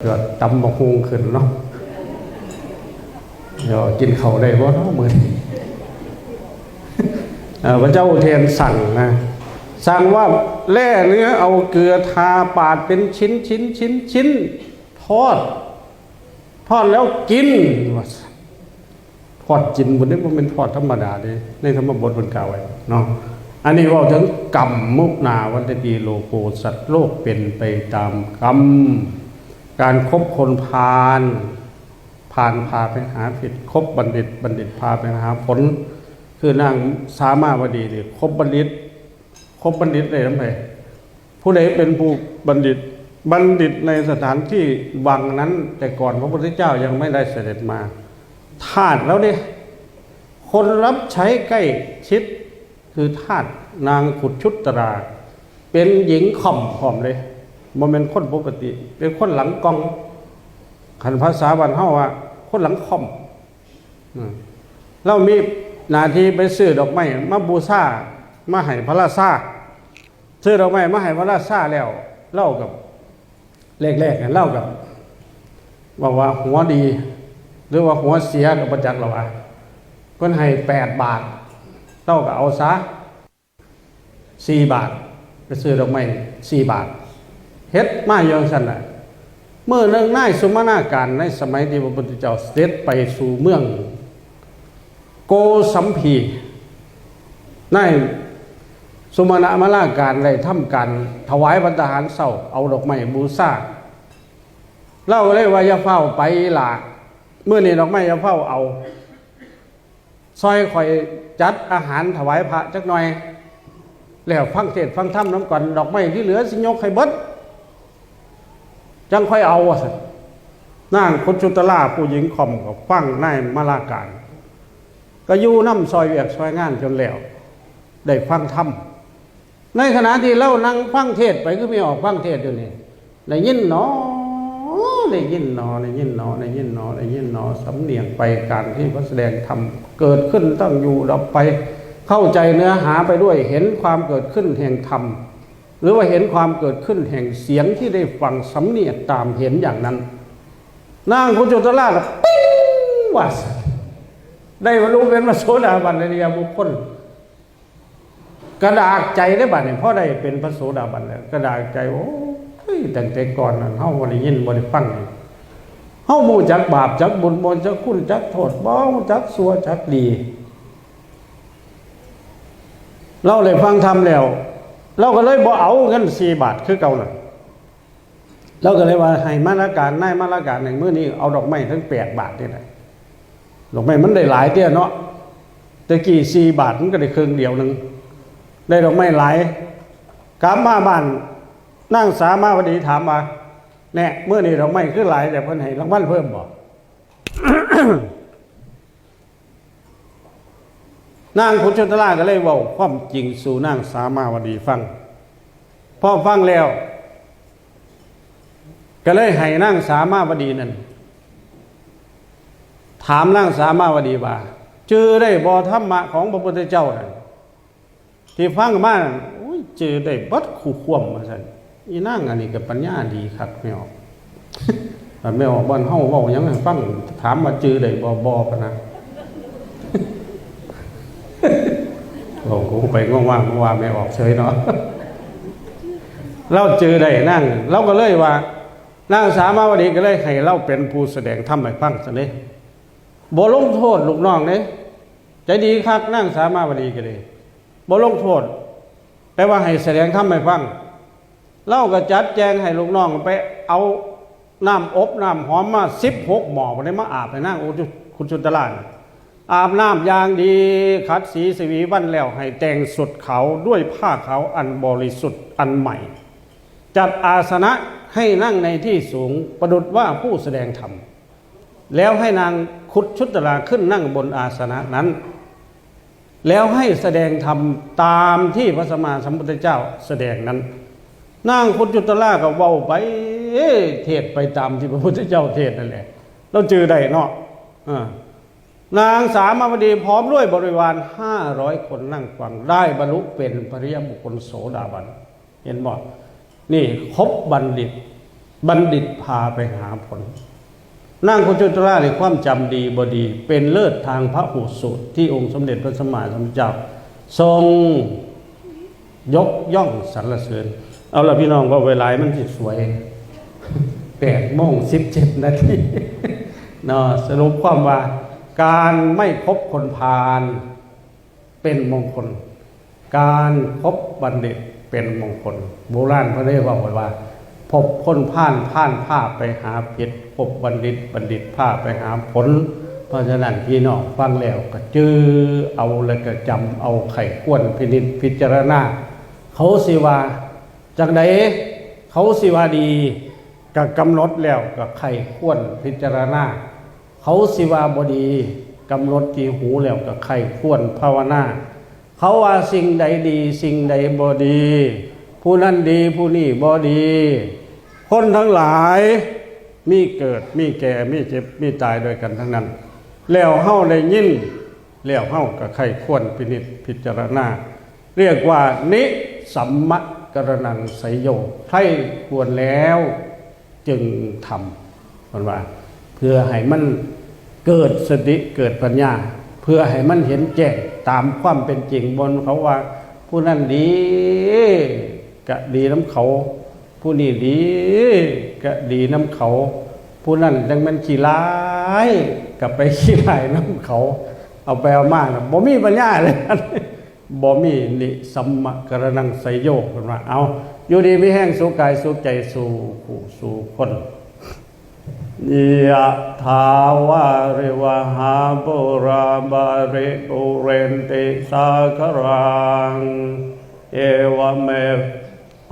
เกิดตำบักฮงขึ้นเนาะเดี๋ยวกินเขาได้บ่เนาะมื้อนี้เอ่อพระเจ้าเทนสั่งนะสั่งว่าแล่เนื้อเอาเกลือทาปาดเป็นชิ้นชิ้นชิ้นชิ้นทอด ทอดแล้วกินทอดกินบนนี้มันเป็นทอดธรรมดาเด้ในธรรมบทบนกล่าวไว้เนาะอันนี้เว่าถึงกรรมมุกนาวันตปีโลโกสัตว์โลกเป็นไปตามกรรม การครบคนพาลผ่านพาไปหาผิดคบบัณฑิต บัณฑิตพาไปหาผล คือนางสามาวดีนี่คบบัณฑิตคบบัณฑิตได้ทั้งไหนผู้ใดเป็นผู้บัณฑิตบัณฑิตในสถานที่วังนั้น แต่ก่อนพระพุทธเจ้ายังไม่ได้เสด็จมาทาสแล้วเนี่ยคนรับใช้ใกล้ชิดคือทาสนางขุดชุดตรา เป็นหญิงข่อมข่อมเลย โมเมนคนปกติ เป็นคนหลังกองขันภาษาบันเฮาว่า คนหลังข่อมเรามีหนาทีไปซื้อดอกไม้มาบูชามาให้พระราชาซื้อดอกไม้มาให้พระราชาแล้ว เล่ากับแรกๆเนี่ยเล่ากับบอกว่าหัวดี หรือว่าหัวเสียกับประจักษ์เราอะเพิ่นให้แปดบาทเล่ากับเอาซะสี่บาท ไปซื้อดอกไม้สี่บาท เฮ็ดมาเยอะสั่นน่ะเมื่อเรื่องนายสมนาการในสมัยที่พระพุทธเจ้าเสด็จไปสู่เมือง โกสัมพีนายสมาณมาลาการได้ทำการถวายบรรทหารเศร้าเอาดอกไม้บูชาเล่าเลยว่าอย่าเฝ้าไปล่ะเมื่อนี้ดอกไม้อย่าเฝ้าเอาซอยคอยจัดอาหารถวายพระจักหน่อย แล้วฟังเทศฟังธรรมน้ำก่อนดอกไม้ที่เหลือสิยกให้เบิด จังค่อยเอาอะสินางคุชุตลาผู้หญิงคอมกับฟังนายมาลาการ ก็อยู่น้ำซอยเวียกซอยงานจนแล้ว ได้ฟังธรรมในขณะที่เล่านั่งฟังเทศไปก็ไม่ออกฟังเทศอยู่นี่ได้ยินหนอได้ยินหนอได้ยินหนอได้ยินหนอได้ยินหนอสำเนียงไปการที่พระแสดงธรรมเกิดขึ้นตั้งอยู่ดับไป เข้าใจเนื้อหาไปด้วยเห็นความเกิดขึ้นแห่งธรรม หรือว่าเห็นความเกิดขึ้นแห่งเสียงที่ได้ฟังสำเนียกตามเห็นอย่างนั้นนางคุจุตราชก็ปิ้งว่าสได้บรรลุเป็นพระโสดาบันในเรียบุคคล กระดากใจได้บัดเนี่ยเพราะได้เป็นพระโสดาบันแล้วกระดากใจโอ้ยแต่แต่ก่อนนั้นเฮาบ่ได้ยินบ่ได้ฟังเฮาบ่จักบาปจักบุญบ่จักคุณจักโทษบ่จักสัวจักดี เราเลยฟังธรรมแล้ว เราก็เลยบ่เอาเงิน4บาทคือเก่าน่ะเราก็เลยว่าให้มาตรการนายมาตรการหนึ่งมื้อนี้เอาดอกไม้ทั้ง8บาทนี่แหละดอกไม้มันได้หลายเตี้ยเนาะแต่กี่สี่บาทมันก็ได้ครึ่งเดียวหนึ่งได้ดอกไม้หลายกลับมาบ้านนั่งสามาวดีถามมาแน่เมื่อนี้ดอกไม้คือหลายแต่เพิ่นให้รางวัลเพิ่มบ่ นางพุทธตลาก็เลยว้าความจริงสู่นางสามาวดีฟังพอฟังแล้ว ก็เลยให้นางสามาวดีนั่นถามนางสามาวดีว่าเจอได้บอธรรมะของพระพุทธเจ้าน่ะที่ฟังมาอุ้ยเจอได้บัดคู่ควมมาสั่นอีนางอันนี้กับปัญญาดีคักไม่ออกไม่ออกบ้านเฮาเว้ายังฟังถามมาเจอได้บ่บ่ปะนะ โอ้กูไปง่วงๆเมื่อวานไม่ออกเฉยเนาะเราเจอได้นั่งเราก็เลยว่านางสามาวดีก็เลยให้เราเป็นผู้แสดงธรรมให้ฟังซะเลยบ่ลงโทษลูกน้องเด้ใจดีคักนั่งสามาวดีก็เลยบ่ลงโทษแปลว่าให้แสดงธรรมให้ฟังเล่าก็จัดแจงให้ลูกน้องไป เอาน้ำอบน้ำหอมมา16หกหม้อบ่ได้มาอาบให้นางโอ้คุณชุนตลาด อาบน้ำอย่างดีขัดสีสวีวันแล้วให้แต่งสุดเขาด้วยผ้าเขาอันบริสุทธิ์อันใหม่ จัดอาสนะให้นั่งในที่สูงประดุดว่าผู้แสดงธรรม แล้วให้นางขุดชุดตราขึ้นนั่งบนอาสนะนั้น แล้วให้แสดงธรรมตามที่พระสมมาสัมพุทธเจ้าแสดงนั้นนางขุดจุตราก็เว้าไปเทศไปตามที่พระพุทธเจ้าเทศนั่นแหละเราเจอได้เนาะอ่า นางสามาวดีพร้อมด้วยบริวารห้าร้อยคนนั่งฟังได้บรรลุเป็นพระริยบุคคลโสดาบัน เห็นบอกนี่คบบัณฑิต บัณฑิตพาไปหาผลนางคุจุตราในความจำดีบดี เป็นเลิศทางพระหูสูตร ที่องค์สมเด็จพระสัมมาสัมพุทธเจ้าทรงยกย่องสรรเสริญ เอาละพี่น้องว่าเวลามันสิสวยแปดโมงสิบเจ็ดนาทีเนาะสรุปความว่า การไม่พบคนพาลเป็นมงคล การพบบัณฑิตเป็นมงคล โบราณเขาได้บอกไว้ว่า พบคนผ่านผ่านผ้าไปหาผิดพบบัณฑิตบัณฑิตผ้าไปหาผล เพราะฉะนั้นพี่น้องฟังแล้วก็จื้อเอาแล้วก็จำเอาไข่ข้วนพินิจพิจารณา เขาสิว่าจากใดเขาสิว่าดีก็กำหนดแล้วก็ไข่ข้วนพิจารณา เขาสิวาบดีกำหนดจีหูแล้วก็ไข่ข้วนภาวนา เขาว่าสิ่งใดดี สิ่งใดบดี ผู้นั้นดีผู้นี้บดี คนทั้งหลายมีเกิดมีแก่มีเจ็บมีตายด้วยกันทั้งนั้น แล้วเฮาได้ยินแล้วเฮาก็ไข้ควรพินิจพิจารณา เรียกว่านิสัมมะกรนังไสยโยใครควรแล้วจึงทำมันว่า พื่อให้มันเกิดสติเกิดปัญญา เพื่อให้มันเห็นแจ้งตามความเป็นจริงบนเขาว่า ผู้นั้นดีกะดีน้ำเขา ผู้นี้ดีกะดีน้ำเขา ผู้นั้นจังมันขี้ร้ายกับไปขี้ร้ายน้ำเขา เอาไปเอามานะบ่มีปัญญาเลยบ่มีนิสัมมกรนังไสยโยกเป็นว่าเอาอยู่ดีไม่แห้งสู้กายสู้ใจสู้ผู้สู้คน ยะถาวาริวหาปุราบาริปุเรนติสาครัง เอวเม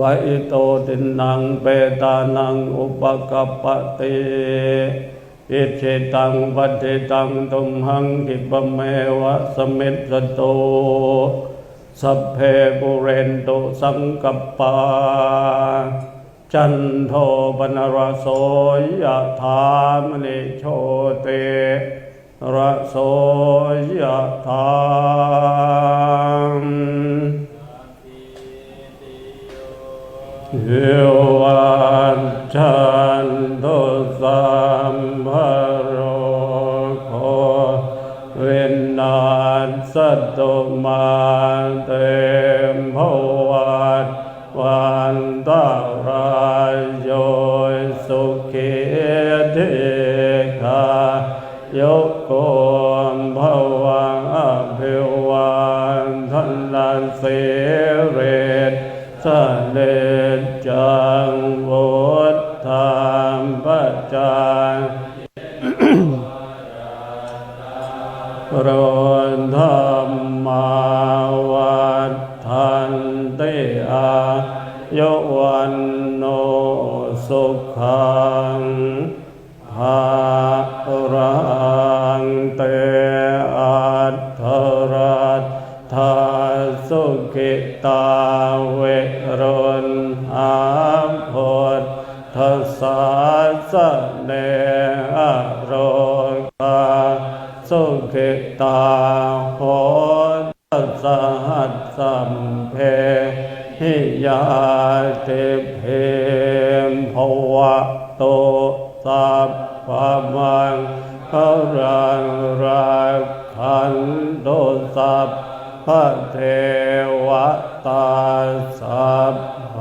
วะอิโตตินังเปตานังอุปกัปปติอิเชตังปัติตังตุมหังคิปเมวะสมิตสโตสัพเพปุเรนโตสังกปปา จันโทปนรโสยถามณิโชติระโสยถามเอวันจันโทสัมภโรโควินาศตุมาเตมภวั จังโรนธรรมาวัฏทันติอายุวันโนสุขังภารังเตอัตถรัตถาสุขิตาเวรนอาภพ ทัสสะสเนอโรคาสุขิตาโหตัสหัสสัมเพหิยาติเพมภวะโตสัพพมังคารังรักขันโตสัพพะเทวตาสัพพ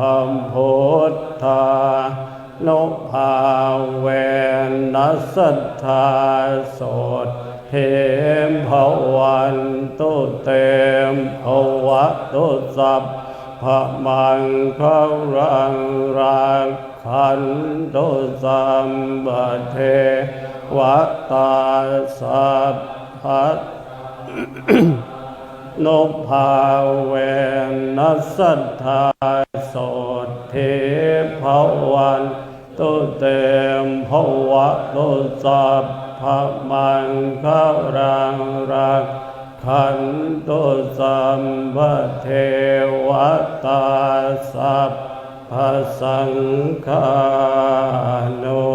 พุทธา นุภาเวนัสสทธาโสดเทมภวันตุเตมภวะตุสัพพะมังคารังรักขันตุสัมปะเทวตาสัพพะนุภาเวนัสสทธาโสดเท ภวันตุเตมภวะตุสัพพมังคารังรักขันตุสัมปะเทวตาสัพพสังฆานุ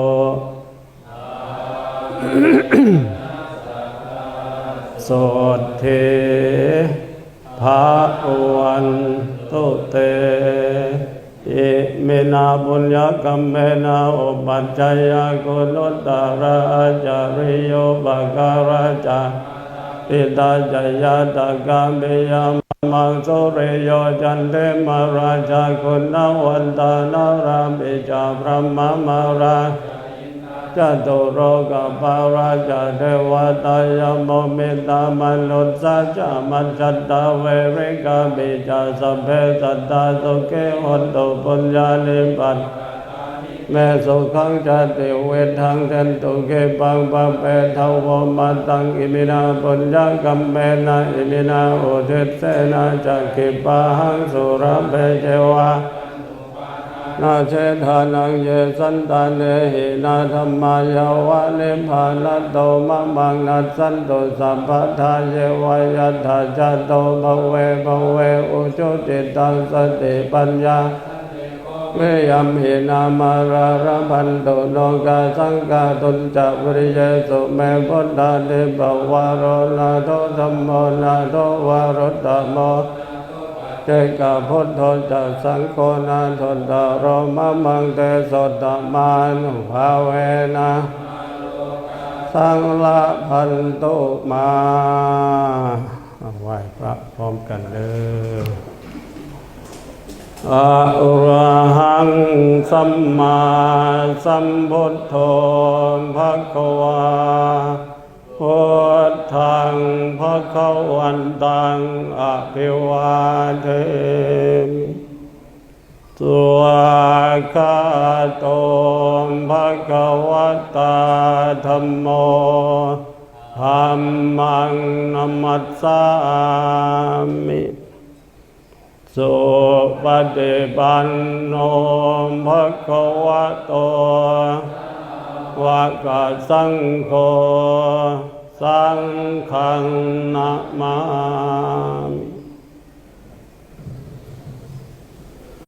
โสดเทภาวันตุเต เอเมนาบุญญกรรมเมนาอุปัจจยกุลตราจาริโยบาการาจาปิตาจยาตกาเมยามังสุริโยจันเตมาราชาคุณวันตานารามิจาพระมมารา จตุโรกปาราจาเทวตายโมเมตตามนุสสะจามัจจตตาเวริกามิจาสัพเพสัตตาสุเกหุนตุปุญญาลิปัตแม่สุขังจติเวทังเทนตุเกปังปังเปทาวมาตังอิมินาปุญญากัมเมนะอิมินาโอุทิศเสนาจักขิปะหังสุรเปเจวะ นาเชธานังเยสันตาเนหินาธรรมายาวะนิพานัตโตมะมังนัสสันโตสัพพทาเยวายัตถาจโตภเวภเวอุจุติตังสติปัญญาเมยัมหินามาราระพันตุโลกาสังกาตุนจัปริเยสุเมพุทธาเดบวารโรนาโตธรรมโมนาโตวารตโม จกาพุทโธจักสังโฆนาทนตารมะมังเตสดตมานุภาเวนะสังละพันตุมาไหว้พระพร้อมกันเลยอะระหังสัมมาสัมพุทโธภะคะวาพุท ธังภะคะวันตังอะภิวาเทมิตัวคาโตภะคะวะตาธัมโมธัมมังนมัสสามิสุปฏิปันโนภะคะวะโตวะกะสังโฆ สังฆนามามิ